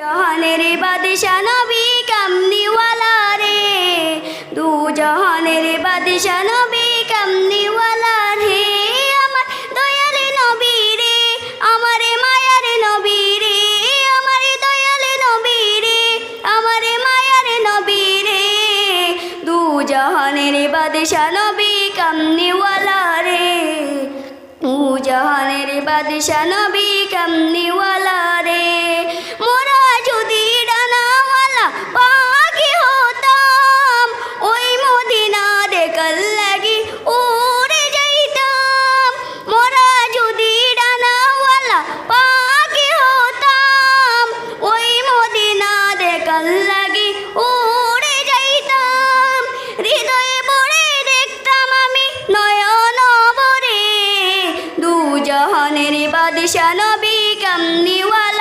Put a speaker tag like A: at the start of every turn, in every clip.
A: জাহানের বাদশা নবী কামনিওয়ালা রে। দু জাহানের বাদশা নবী কামনিওয়ালা রে। আমার দয়ালে নবী রে, আমারে মায়ারে নবী রে। আমারে দয়ালে নবী রে, আমারে মায়ারে নবী রে। দু জাহানের বাদশা নবী কামনিওয়ালা রে। তু জাহানের বাদশা নবী কামনিওয়ালা রে। লাগি উড়ে যাইতাম হৃদয়ে পড়ে দেখতাম আমি নয়ন বরে দুজহনের জাহানের বাদশা নবী কামনিওয়ালা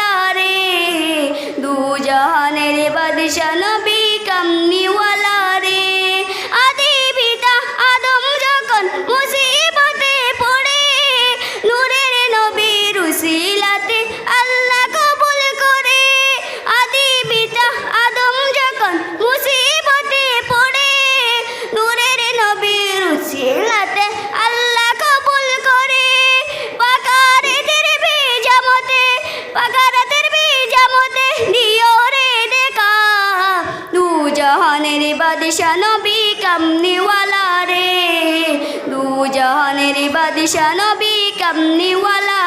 A: জাহানের বাদশা নবী কামনিওয়ালা রে। দু জাহানের বাদশা নবী কামনিওয়ালা